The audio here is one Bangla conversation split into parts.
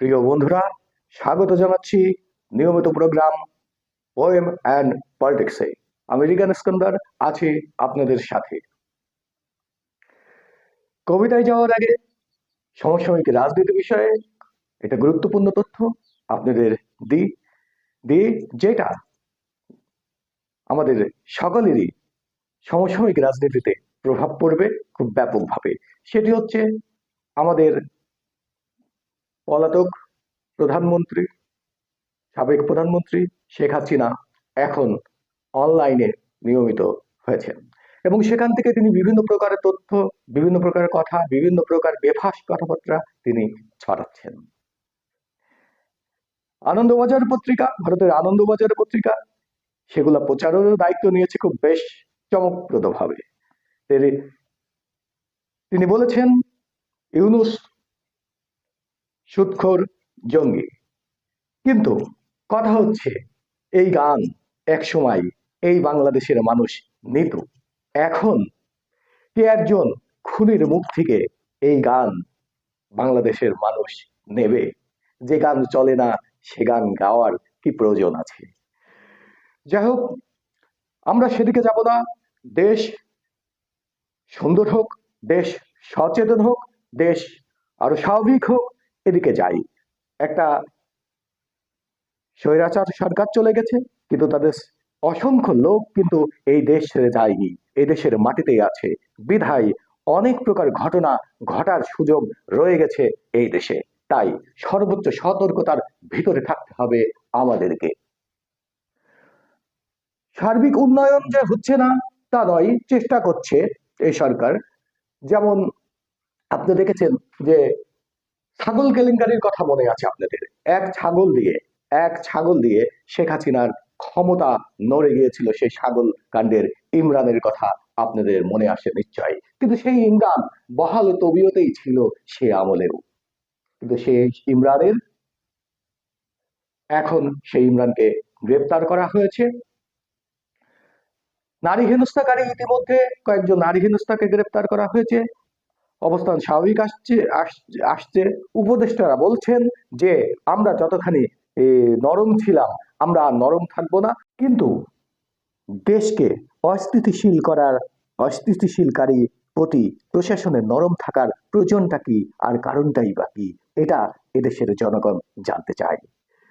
প্রিয় বন্ধুরা, স্বাগত জানাচ্ছি নিয়মিত প্রোগ্রাম পোয়েম অ্যান্ড পলিটিক্সে আমেরিকান স্কন্দার আছি আপনাদের সাথে। কবিতায় যাওয়ার আগে সমসাময়িক রাজনীতি বিষয়ে এটা গুরুত্বপূর্ণ তথ্য আপনাদের দি দি যেটা আমাদের সকলেরই সমসাময়িক রাজনীতিতে প্রভাব পড়বে, খুব ব্যাপকভাবে। সেটি হচ্ছে আমাদের পলাতক প্রধানমন্ত্রী, সাবেক প্রধানমন্ত্রী শেখ হাসিনা এখন অনলাইনে নিয়মিত হয়েছেন। এবং সেখান থেকে তিনি বিভিন্ন প্রকারের তথ্য, বিভিন্ন প্রকারের কথা, বিভিন্ন প্রকার বেফাস কথাবার্তা তিনি ছড়াচ্ছেন। আনন্দবাজার পত্রিকা, ভারতের আনন্দবাজার পত্রিকা, সেগুলা প্রচারেরও দায়িত্ব নিয়েছে খুব বেশ চমকপ্রদভাবে। তিনি বলেছেন, ইউনুস সুৎখোর জঙ্গি। কিন্তু কথা হচ্ছে, এই গান এক সময় এই বাংলাদেশের মানুষ নিত। এখন কে একজন খুনির মুখ থেকে এই গান বাংলাদেশের মানুষ নেবে? যে গান চলে না, সে গান গাওয়ার কি প্রয়োজন আছে? যাই হোক, আমরা সেদিকে যাব না। দেশ সুন্দর হোক, দেশ সচেতন হোক, দেশ আরও স্বাভাবিক হোক এদিকে যাই। একটা স্বৈরাচার সরকার চলে গেছে, কিন্তু তাদের অসংখ্য লোক কিন্তু এই দেশ ছেড়ে যায়নি। এই দেশের মাটিতেই আছে। বিধায় অনেক প্রকার ঘটনা ঘটার সুযোগ রয়ে গেছে এই দেশে। তাই সর্বোচ্চ সতর্কতার ভিতরে থাকতে হবে আমাদেরকে। সার্বিক উন্নয়ন যে হচ্ছে না, তা নয়, চেষ্টা করছে এই সরকার। যেমন আপনি দেখেছেন যে ছাগল কেলেঙ্কারির কথা মনে আছে আপনাদের। এক ছাগল দিয়ে, এক ছাগল দিয়ে শেখ হাসিনার ক্ষমতা নড়ে গিয়েছিল সেই ছাগল কাণ্ডের ইমরানের কথা আপনাদের মনে আসে নিশ্চয় কিন্তু সেই ইমরান বহাল তবিয়তেই ছিল সে আমলেও। কিন্তু সেই ইমরানের, এখন সেই ইমরানকে গ্রেপ্তার করা হয়েছে। নারী হেনস্থাকারী ইতিমধ্যে কয়েকজন নারী হেনস্থাকে গ্রেপ্তার করা হয়েছে। অবস্থান স্বাভাবিক আসছে আসছে উপদেষ্টারা বলছেন যে, আমরা যতখানি নরম ছিলাম, আমরা নরম থাকব না। কিন্তু দেশকে অস্থিতিশীল করার, অস্থিতিশীলকারী প্রতি প্রশাসনের নরম থাকার প্রয়োজনটা কি আর কারণটাই বা কি? এটা এদেশের জনগণ জানতে চায়।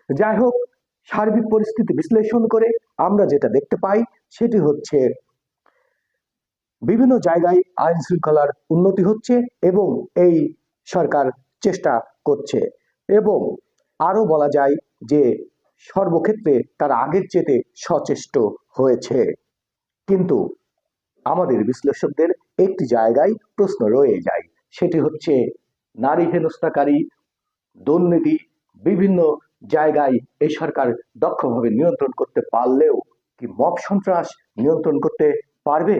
যাই হোক, সার্বিক পরিস্থিতি বিশ্লেষণ করে আমরা যেটা দেখতে পাই, সেটি হচ্ছে বিভিন্ন জায়গায় আইন শৃঙ্খলার উন্নতি হচ্ছে এবং এই সরকার চেষ্টা করছে। এবং আরও বলা যায় যে সর্বক্ষেত্রে তার আগের চেতে সচেষ্ট হয়েছে। কিন্তু আমাদের বিশ্লেষকদের একটি জায়গায় প্রশ্ন রয়ে যায়, সেটি হচ্ছে নারী হেনস্থাকারী দুর্নীতি বিভিন্ন জায়গায় এই সরকার দক্ষভাবে নিয়ন্ত্রণ করতে পারলেও কি মব সন্ত্রাস নিয়ন্ত্রণ করতে পারবে?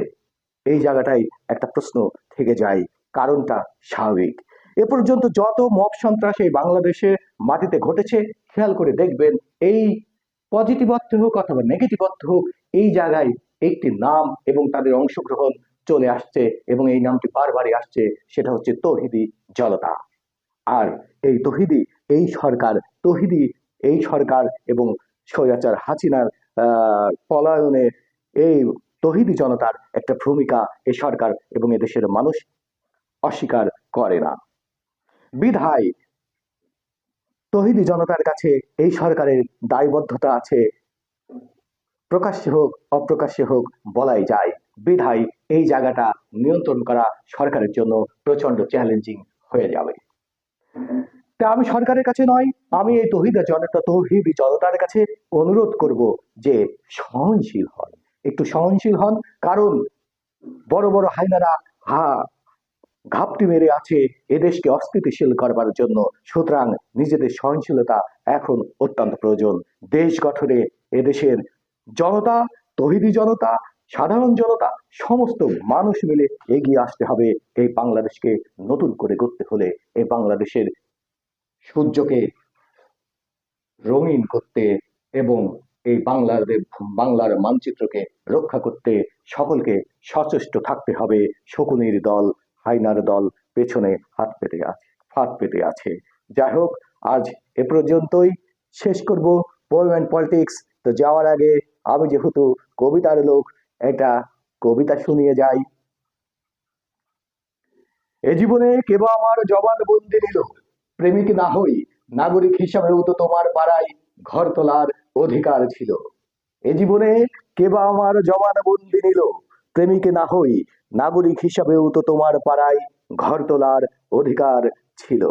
এই জায়গাটাই একটা প্রশ্ন থেকে যায়। কারণটা স্বাভাবিক। এ পর্যন্ত যত মব সন্ত্রাস এই বাংলাদেশে মাটিতে ঘটেছে, খেয়াল করে দেখবেন এই পজিটিভ অর্থ হোক অথবা নেগেটিভ অর্থ হোক, এই জায়গায় একটি নাম এবং তাদের অংশগ্রহণ চলে আসছে এবং এই নামটি বারবারই আসছে, সেটা হচ্ছে তহিদি জলতা আর এই তহিদি, এই সরকার, তহিদি, এই সরকার এবং স্বৈরাচার হাসিনার, আহ, পলায়নে এই তহিদি জনতার একটা ভূমিকা এ সরকার এবং এদেশের মানুষ অস্বীকার করে না। বিধায় তহিদি জনতার কাছে এই সরকারের দায়বদ্ধতা আছে। প্রকাশ্যে হোক, অপ্রকাশ্যে হোক বলাই যায়। বিধায় এই জায়গাটা নিয়ন্ত্রণ করা সরকারের জন্য প্রচণ্ড চ্যালেঞ্জিং হয়ে যাবে। তা আমি সরকারের কাছে নয়, আমি এই তহিদা জনতা, তহিদি জনতার কাছে অনুরোধ করব যে সহনশীল হন। একটু সহনশীল হন, কারণ বড় বড় হাইনারা হা, ঘাপটি মেরে আছে এদেশকে অস্থিতিশীল করবার জন্য। সুতরাং নিজেদের সহনশীলতা এখন অত্যন্ত প্রয়োজন। দেশ গঠনে এদেশের জনতা, তহিদি জনতা, সাধারণ জনতা, সমস্ত মানুষ মিলে এগিয়ে আসতে হবে এই বাংলাদেশকে নতুন করে গড়তে হলে। এই বাংলাদেশের সূর্যকে রঙিন করতে এবং এই বাংলার বাংলার মানচিত্রকে রক্ষা করতে সকলকে সচেষ্ট থাকতে হবে। শকুনির দল, হাইনার দল পেছনে হাত পেতে আছে হাত পেতে আছে। যাই হোক, আজ এ পর্যন্তই। শেষ করব পোয়েম অ্যান্ড পলিটিক্স তো যাওয়ার আগে আমি যেহেতু কবিতার লোক, একটা কবিতা শুনিয়ে যাই। এ জীবনে কেবা আমার জবান বন্দি নিল প্রেমিক না হই, নাগরিক হিসাবেও তো তোমার পাড়ায়। ঘর তোলার অধিকার ছিল। এ জীবনে কেবা আমার জবান বন্দি নিল? প্রেমিকে না হই, নাগরিক হিসাবেও তো তোমার পাড়ায় ঘর তোলার অধিকার ছিল।